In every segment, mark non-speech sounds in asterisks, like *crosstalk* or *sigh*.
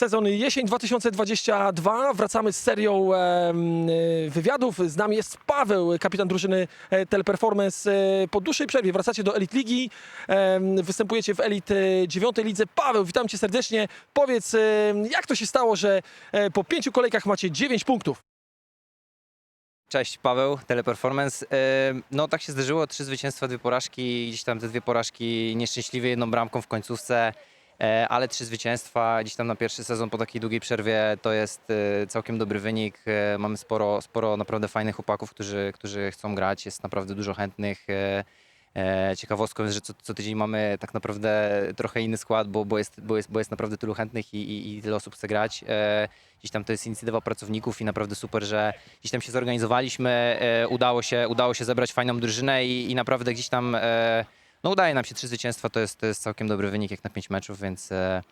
Sezon jesień 2022. Wracamy z serią y, wywiadów. Z nami jest Paweł, kapitan drużyny e, Teleperformance. E, Po dłuższej przerwie wracacie do Elite Ligi. Występujecie w Elite 9 lidze. Paweł, witam cię serdecznie. Powiedz, jak to się stało, że e, po pięciu kolejkach macie 9 punktów? Cześć, Paweł, Teleperformance. E, No tak się zdarzyło, trzy zwycięstwa, dwie porażki, gdzieś tam te dwie porażki nieszczęśliwie jedną bramką w końcówce, e, ale trzy zwycięstwa gdzieś tam na pierwszy sezon po takiej długiej przerwie to jest e, całkiem dobry wynik. E, Mamy sporo, sporo naprawdę fajnych chłopaków, którzy, którzy chcą grać, jest naprawdę dużo chętnych. E, e, Ciekawostką jest, że co, co tydzień mamy tak naprawdę trochę inny skład, bo, bo, jest, bo, jest, bo jest naprawdę tylu chętnych i, i, i tyle osób chce grać. E, Gdzieś tam to jest inicjatywa pracowników i naprawdę super, że gdzieś tam się zorganizowaliśmy, e, udało się, udało się zebrać fajną drużynę i, i naprawdę gdzieś tam e, no udaje nam się trzy zwycięstwa, to jest, to jest całkiem dobry wynik jak na pięć meczów, więc e,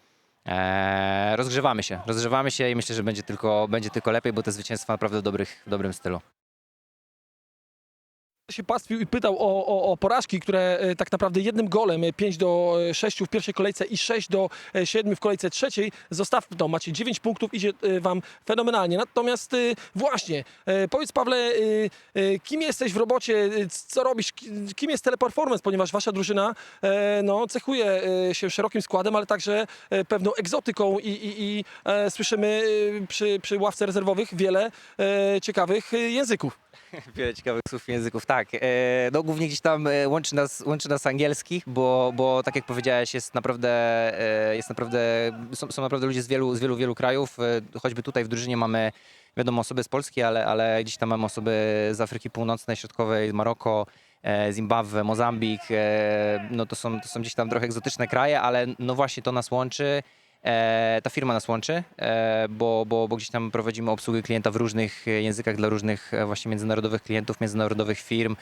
e, rozgrzewamy się, rozgrzewamy się i myślę, że będzie tylko, będzie tylko lepiej, bo te zwycięstwa naprawdę w, dobrych, dobrym stylu. Się pastwił i pytał o, o, o porażki, które e, tak naprawdę jednym golem, e, 5 do 6 w pierwszej kolejce i 6 do 7 w kolejce trzeciej, zostaw, no, macie 9 punktów, idzie e, wam fenomenalnie. Natomiast e, właśnie, e, powiedz Pawle, e, e, kim jesteś w robocie, e, co robisz, ki- kim jest Teleperformance, ponieważ wasza drużyna e, no, cechuje e, się szerokim składem, ale także e, pewną egzotyką i, i, i e, słyszymy e, przy, przy ławce rezerwowych wiele e, ciekawych e, języków. *laughs* Wiele ciekawych słów języków, tak. E, no głównie gdzieś tam e, łączy nas, łączy nas angielski, bo, bo tak jak powiedziałeś, jest naprawdę, e, jest naprawdę są, są naprawdę ludzie z wielu, z wielu, wielu krajów. Choćby tutaj w drużynie mamy, wiadomo, osoby z Polski, ale, ale gdzieś tam mamy osoby z Afryki Północnej, Środkowej, Maroko, Zimbabwe, Mozambik. No to są, to są gdzieś tam trochę egzotyczne kraje, ale no właśnie to nas łączy. E, ta firma nas łączy, e, bo, bo, bo gdzieś tam prowadzimy obsługę klienta w różnych językach dla różnych e, właśnie międzynarodowych klientów, międzynarodowych firm.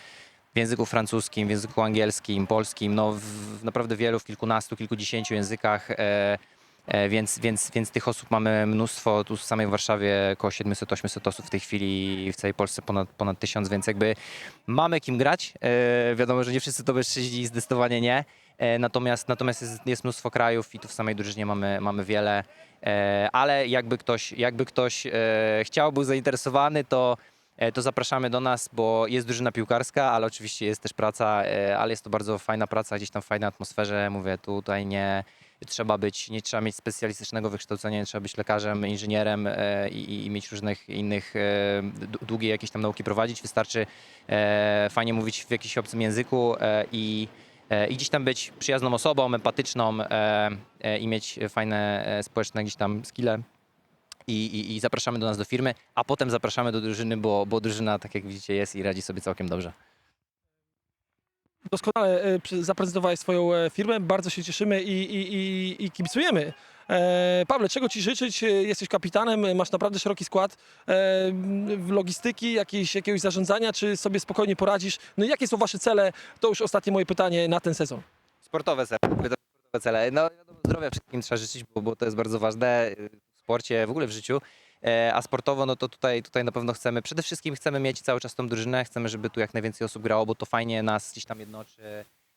W języku francuskim, w języku angielskim, polskim, no w, w naprawdę wielu, w kilkunastu, kilkudziesięciu językach. E, e, więc, więc, więc tych osób mamy mnóstwo. Tu w samej Warszawie około 700-800 osób w tej chwili, w całej Polsce ponad, ponad 1000, więc jakby mamy kim grać. E, wiadomo, że nie wszyscy to mężczyźni, zdecydowanie nie. E, Natomiast, natomiast jest, jest mnóstwo krajów i tu w samej drużynie mamy, mamy wiele. E, Ale jakby ktoś, jakby ktoś e, chciał, był zainteresowany, to, to zapraszamy do nas, bo jest drużyna piłkarska, ale oczywiście jest też praca, ale jest to bardzo fajna praca, gdzieś tam w fajnej atmosferze. Mówię, tutaj nie trzeba być, nie trzeba mieć specjalistycznego wykształcenia, nie trzeba być lekarzem, inżynierem i, i- mieć różnych innych e, d- długie jakieś tam nauki prowadzić. Wystarczy fajnie mówić w jakimś obcym języku i i gdzieś tam być przyjazną osobą, empatyczną e, e, i mieć fajne e, społeczne gdzieś tam skille. I, i, I zapraszamy do nas do firmy, a potem zapraszamy do drużyny, bo, bo drużyna, tak jak widzicie, jest i radzi sobie całkiem dobrze. Doskonale e, zaprezentowałeś swoją e, firmę, bardzo się cieszymy i, i, i, i kibicujemy. E, Pawle, czego Ci życzyć? E, Jesteś kapitanem, e, masz naprawdę szeroki skład logistyki, jakiejś, jakiegoś zarządzania, czy sobie spokojnie poradzisz? No i jakie są Wasze cele? To już ostatnie moje pytanie na ten sezon. Sportowe cele. Sportowe cele. No zdrowia wszystkim trzeba życzyć, bo, bo to jest bardzo ważne y, w sporcie, w ogóle w życiu. A sportowo, no to tutaj, tutaj na pewno chcemy, przede wszystkim chcemy mieć cały czas tą drużynę, chcemy, żeby tu jak najwięcej osób grało, bo to fajnie nas gdzieś tam jednoczy.